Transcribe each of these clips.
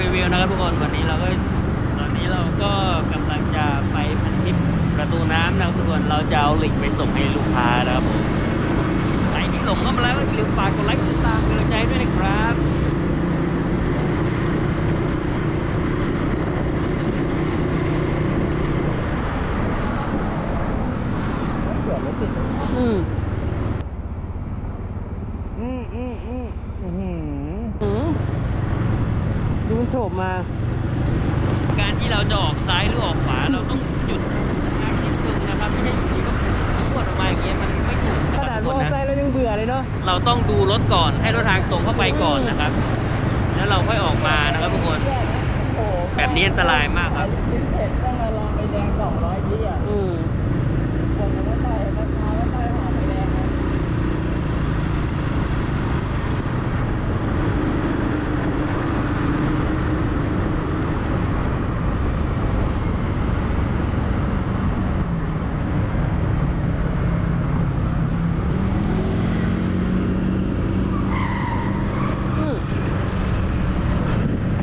รีวิวนะครับทุกคนวันนี้เราก็ตอนนี้เราก็กำลังจะไปพันทิปประตูน้ำนะครับทุกคนเราจะเอาลิงก์ไปส่งให้ลูกค้านะครับผมใครที่หลงเข้ามาแล้วอย่าลืมฝากกดไลค์กดติดตามกำลังใจด้วยนะครับอืมอืมอืมอืม ดูมันโฉบมา การที่เราจะออกซ้ายหรือออกขวาเราต้องหยุดทางนิดนึงนะครับไม่ใช่อยู่ดีก็พวดออกมาอย่างเงี้ยมันไม่ถูกขนะคนารัดบทุกมคอนนะ ไซค์เรายังเบื่อเลยเนาะเราต้องดูรถก่อนให้รถทางตรงเข้าไปก่อนนะครับ แล้วเราค่อยออกมานะครับทุกคนโอ้โหแบบนี้อันตรายมากครับพิเศษต้องมารอไฟแดงสองร้อยวิอะ อืม คนจะไม่ไปไม่พาไม่ไปหาไฟแดงนะ อืม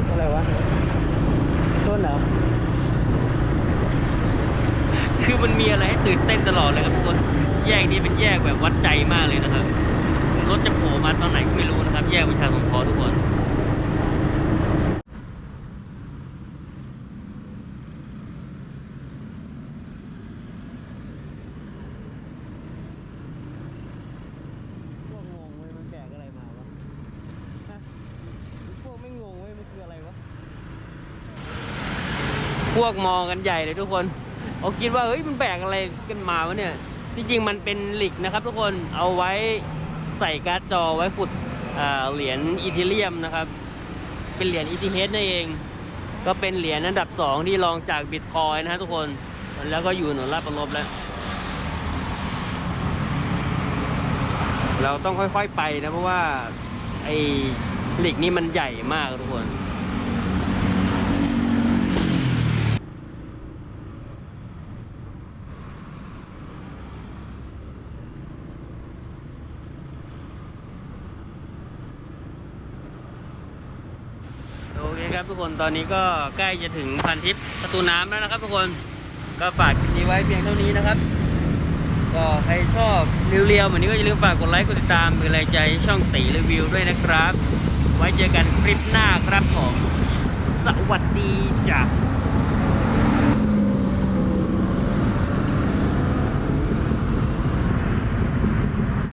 อะไรวะต้นเหรอ คือมันมีอะไรให้ตื่นเต้นตลอดเลยครับทุกคนแยกนี้เป็นแยกแบบวัดใจมากเลยนะครับรถจะโผล่มาตอนไหนก็ไม่รู้นะครับ แยกประชาสงเคราะห์ทุกคนพวกงงเว้ยมันแบกอะไรมาวะฮะพวกไม่งงเว้ยมันคืออะไรวะพวกมองกันใหญ่เลยทุกคน เขาคิดว่าเฮ้ยมันแบกอะไรกันมาวะเนี่ยจริงมันเป็นหลิกนะครับ ทุกคนเอาไว้ใส่การ์ดจอไว้ขุดเหรียญอีเทเรียมนะครับ เป็นเหรียญอีทีเฮนั่นเอง ก็เป็นเหรียญอันดับสองที่รองจากบิตคอยนะฮะทุกคนแล้วก็อยู่หนุนรับประลบแล้ว เราต้องค่อยๆไปนะเพราะว่าไอ้หลิกนี่มันใหญ่มากทุกคน ครับทุกคนตอนนี้ก็ใกล้จะถึงพันทิพย์ประตูน้ำแล้วนะครับ ทุกคนก็ฝากคลิปนี้ไว้เพียงเท่านี้นะครับ ก็ใครชอบเรียวๆเหมือนนี้ก็อย่าลืมฝากกดไลค์กดติดตามเป็นแรงใจช่องตีรีวิวด้วยนะครับ ไว้เจอกันคลิปหน้าครับผม สวัสดีจ้ะ